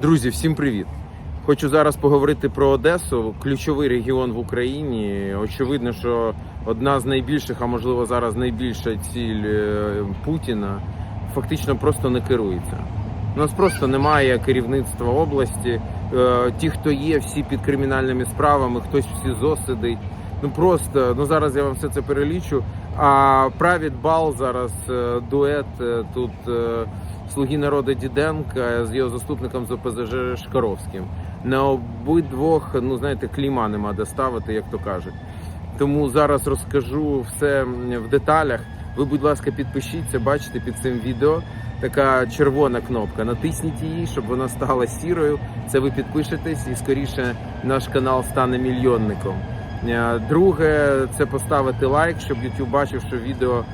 Друзі, всім привіт! Хочу зараз поговорити про Одесу, ключовий регіон в Україні. Очевидно, що одна з найбільших, а можливо зараз найбільша ціль е, Путіна фактично просто не керується. У нас просто немає керівництва області. Е, Ті, хто є, всі під кримінальними справами, хтось в СІЗО сидить. Ну просто ну зараз я вам все це перелічу. А Правід Бал зараз е, дует тут слуги народу Діденка з його заступником з ОПЗЖ Шкаровським. На обидвох, ну знаєте, кліма нема де ставити, як то кажуть. Тому зараз розкажу все в деталях. Ви, будь ласка, підпишіться, бачите під цим відео така червона кнопка. Натисніть її, щоб вона стала сірою. Це ви підпишетесь і скоріше наш канал стане мільйонником. Е, Друге, це поставити лайк, щоб YouTube бачив, що відео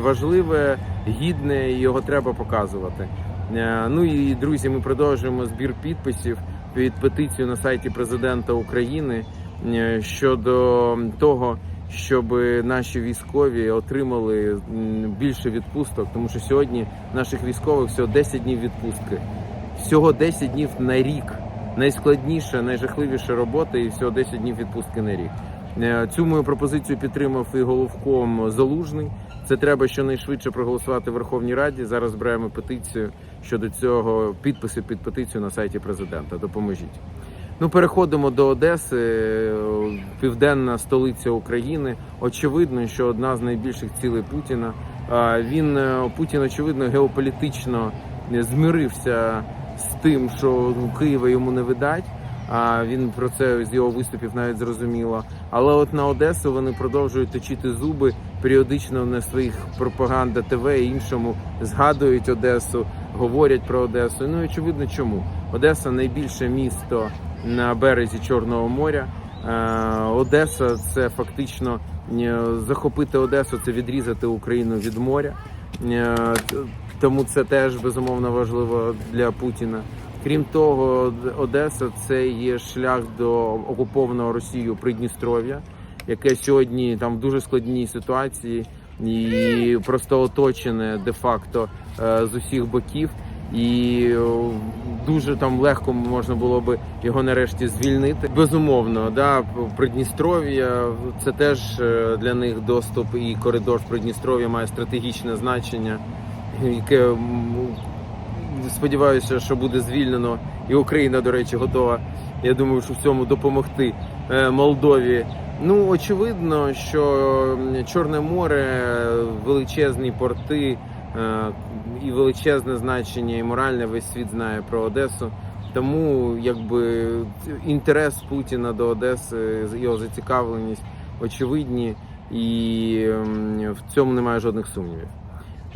важливе, гідне і його треба показувати. Е, Ну і друзі, ми продовжуємо збір підписів під петицію на сайті президента України е, щодо того, щоб наші військові отримали більше відпусток, тому що сьогодні наших військових всього 10 днів відпустки, всього 10 днів на рік. Найскладніша, найжахливіша робота і всього 10 днів відпустки на рік. Е, Цю мою пропозицію підтримав і головком Залужний. Це треба щонайшвидше проголосувати в Верховній Раді. Зараз збираємо петицію щодо цього підписи під петицію на сайті президента. Допоможіть. Ну, переходимо до Одеси, е, південна столиця України. Очевидно, що одна з найбільших цілей Путіна. Він е, Путін, очевидно, геополітично змирився з тим, що Києва йому не видать. А він про це з його виступів навіть зрозуміло. Але от на Одесу вони продовжують точити зуби періодично на своїх пропаганда ТВ і іншому згадують Одесу, говорять про Одесу. Ну очевидно, чому Одеса найбільше місто на березі Чорного моря. Е, Одеса це фактично е, захопити Одесу, це відрізати Україну від моря. Е, Тому це теж безумовно важливо для Путіна. Крім того, Одеса це є шлях до окупованого Росією Придністров'я, яке сьогодні там в дуже складній ситуації і просто оточене де-факто е, з усіх боків. І дуже там легко можна було би його нарешті звільнити. Безумовно, да, Придністров'я це теж е, для них доступ і коридор Придністров'я має стратегічне значення, яке сподіваюся, що буде звільнено, і Україна, до речі, готова. Я думаю, що в цьому допомогти е, Молдові. Ну очевидно, що Чорне море, величезні порти е, і величезне значення, і моральне весь світ знає про Одесу. Тому якби інтерес Путіна до Одеси, його зацікавленість очевидні, і в цьому немає жодних сумнівів.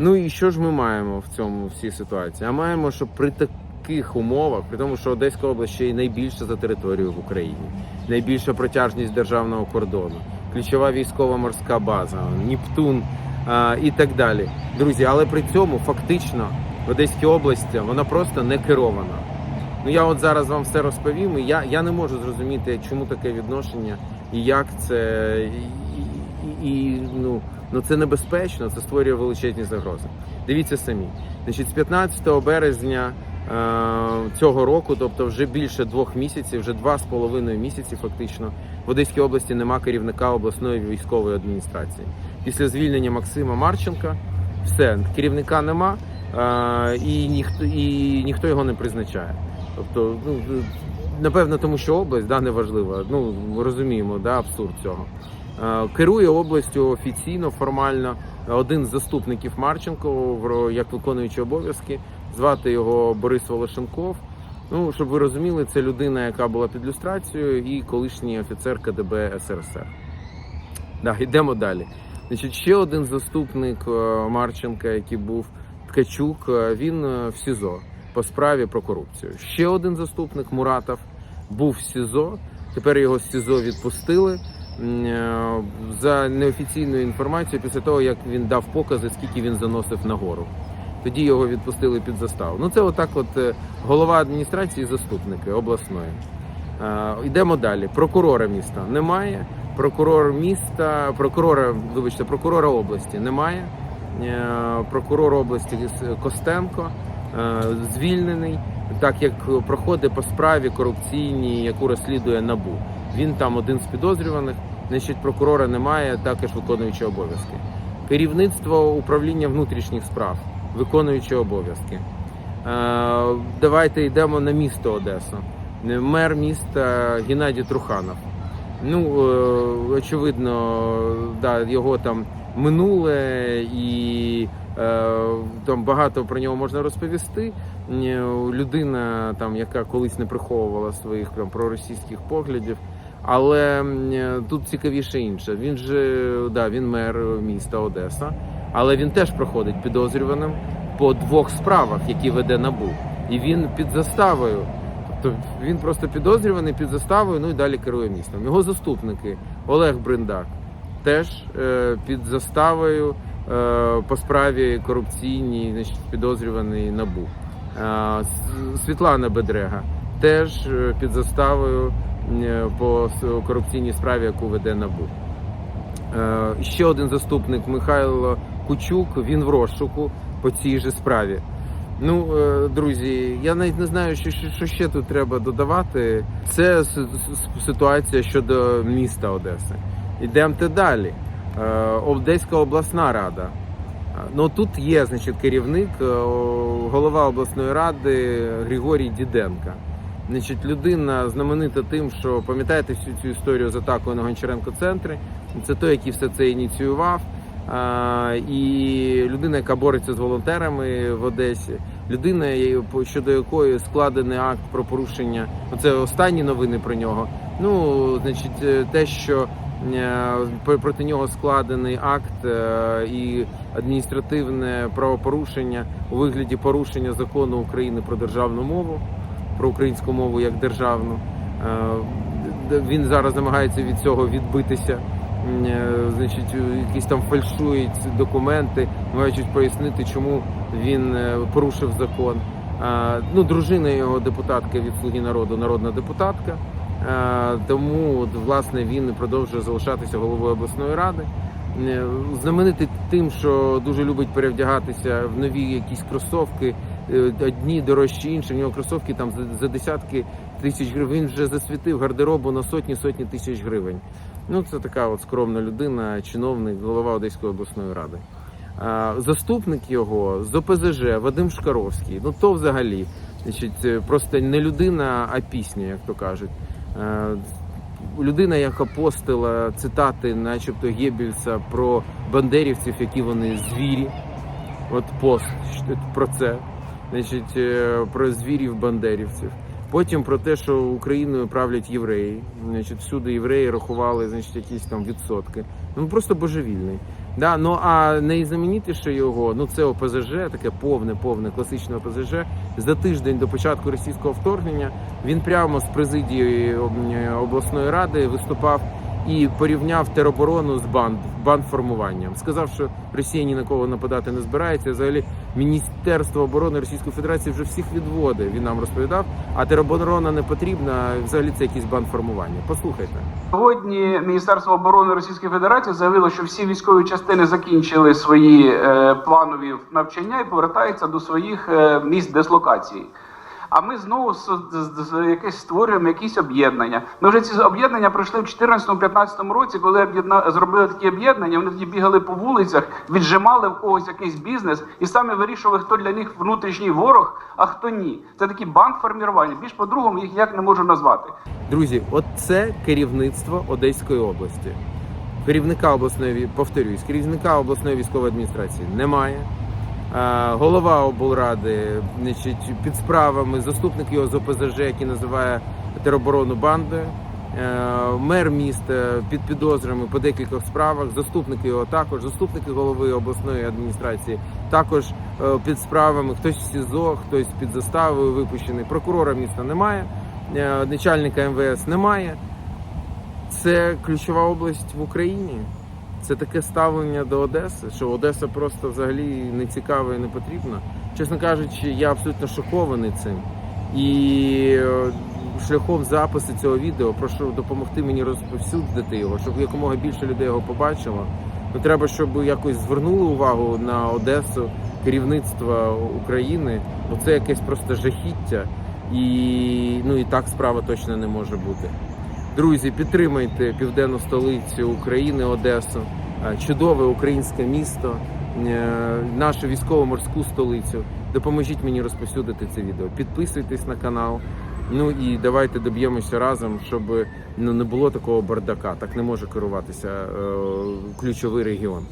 Ну і що ж ми маємо в цьому всій ситуації? А маємо, що при таких умовах, при тому, що Одеська область ще й найбільша за територією в Україні, найбільша протяжність державного кордону, ключова військова морська база, Нептун а, і так далі. Друзі, але при цьому фактично в Одеській області вона просто не керована. Ну я от зараз вам все розповім. І я, я не можу зрозуміти, чому таке відношення і як це і, і, і ну, ну це небезпечно, це створює величезні загрози. Дивіться самі. Значить, з 15 березня е, цього року, тобто вже більше двох місяців, вже два з половиною місяці, фактично, в Одеській області нема керівника обласної військової адміністрації. Після звільнення Максима Марченка все керівника нема. е, І ніхто і ніхто його не призначає. Тобто, ну напевно, тому що область да неважлива. Ну розуміємо, да абсурд цього. Е, Керує областю офіційно, формально один з заступників Марченко, як виконуючий обов'язки. Звати його Борис Волошенков. Ну, щоб ви розуміли, це людина, яка була під люстрацією, і колишній офіцер КДБ СРСР. Да, йдемо далі. Значить, ще один заступник е, Марченка, який був Ткачук, е, він в СІЗО по справі про корупцію. Ще один заступник Муратов був в СІЗО. Тепер його з СІЗО відпустили за неофіційною інформацією після того, як він дав покази, скільки він заносив нагору. Тоді його відпустили під заставу. Ну це отак, от е, голова адміністрації, заступники обласної. Е, Йдемо далі. Прокурора міста немає. Прокурор міста, прокурора, вибачте, прокурора області немає. Е, Прокурор області Костенко е, звільнений. Так як проходить по справі корупційній, яку розслідує НАБУ. Він там один з підозрюваних, значить прокурора немає, також виконуючи обов'язки. Керівництво управління внутрішніх справ, виконуючи обов'язки. Е, Давайте йдемо на місто Одесу. Мер міста Геннадій Труханов. Ну, е, очевидно, да, його там минуле і е, там багато про нього можна розповісти. Людина, там, яка колись не приховувала своїх там, проросійських поглядів. Але тут цікавіше інше. Він же да, він мер міста Одеса, але він теж проходить підозрюваним по двох справах, які веде НАБУ. І він під заставою. Тобто він просто підозрюваний під заставою, ну і далі керує містом. Його заступники Олег Бриндак теж е, під заставою е, по справі корупційній, значить, підозрюваний НАБУ. Е, Світлана Бедрега теж під заставою по корупційній справі, яку веде НАБУ. Ще один заступник Михайло Кучук, він в розшуку по цій же справі. Ну, друзі, я навіть не знаю, що, що, ще тут треба додавати. Це ситуація щодо міста Одеси. Йдемте далі. Е, Одеська обласна рада. Е, Ну тут є, значить, керівник, е, голова обласної ради Григорій Діденка. Значить, людина знаменита тим, що пам'ятаєте всю цю історію з атакою на Гончаренко центри. Це той, який все це ініціював. І людина, яка бореться з волонтерами в Одесі, людина, щодо якої складений акт про порушення. Це останні новини про нього. Ну, значить, е, те, що е, проти нього складений акт е, і адміністративне правопорушення у вигляді порушення закону України про державну мову, про українську мову як державну. Е, Він зараз намагається від цього відбитися. Е, Значить, якісь там фальшують документи, намагаючись пояснити, чому він е, порушив закон. Е, Ну, дружина його депутатка від Слуги народу, народна депутатка. Е, Тому, от, власне, він продовжує залишатися головою обласної ради. Е, Знаменитий тим, що дуже любить перевдягатися в нові якісь кросовки, е, одні дорожчі інші. В нього кросовки там за, десятки тисяч гривень. Він вже засвітив гардеробу на сотні сотні тисяч гривень. Ну, це така от скромна людина, чиновник, голова Одеської обласної ради. Заступник його з ОПЗЖ Вадим Шкаровський. Ну то взагалі, значить, просто не людина, а пісня, як то кажуть. Е, Людина, яка постила цитати, начебто Геббельса про бандерівців, які вони звірі. От пост про це, значить, е, про звірів бандерівців. Потім про те, що Україною правлять євреї. Значить, всюди євреї рахували значить, якісь там відсотки. Ну просто божевільний. Да, ну а найзаменітіше його, ну це ОПЗЖ, таке повне, повне класичне ОПЗЖ. За тиждень до початку російського вторгнення він прямо з президії обласної ради виступав і порівняв тероборону з банд бандформуванням. Сказав, що Росія ні на кого нападати не збирається. Взагалі, Міністерство оборони Російської Федерації вже всіх відводить. Він нам розповідав. А тероборона не потрібна. Взагалі це якісь банформування. Послухайте. Сьогодні Міністерство оборони Російської Федерації заявило, що всі військові частини закінчили свої е, планові навчання і повертаються до своїх е, місць дислокації. А ми знову якесь створюємо якісь об'єднання. Ми вже ці об'єднання пройшли в 2014-2015 році, коли зробили такі об'єднання. Вони тоді бігали по вулицях, віджимали в когось якийсь бізнес і самі вирішували, хто для них внутрішній ворог, а хто ні. Це такі банк-формірування. Більш по-другому їх як не можу назвати. Друзі, от це керівництво Одеської області. Керівника обласної повторюсь, керівника обласної військової адміністрації немає. Голова облради, значить, під справами, заступник його з ОПЗЖ, який називає тероборону бандою. Е, Мер міста під підозрами по декількох справах, заступники його також, заступники голови обласної адміністрації також е, під справами. Хтось в СІЗО, хтось під заставою випущений. Прокурора міста немає, е, начальника МВС немає. Це ключова область в Україні. Це таке ставлення до Одеси, що Одеса просто взагалі не цікава і не потрібна. Чесно кажучи, я абсолютно шокований цим. І е, шляхом запису цього відео прошу допомогти мені розповсюдити його, щоб якомога більше людей його побачило. Ну, треба, щоб якось звернули увагу на Одесу керівництва України. Бо це якесь просто жахіття. І ну і так справа точно не може бути. Друзі, підтримайте південну столицю України, Одесу, Е, чудове українське місто, е, нашу військово-морську столицю. Допоможіть мені розповсюдити це відео. Підписуйтесь на канал. Ну і давайте доб'ємося разом, щоб ну не було такого бардака. Так не може керуватися е, ключовий регіон.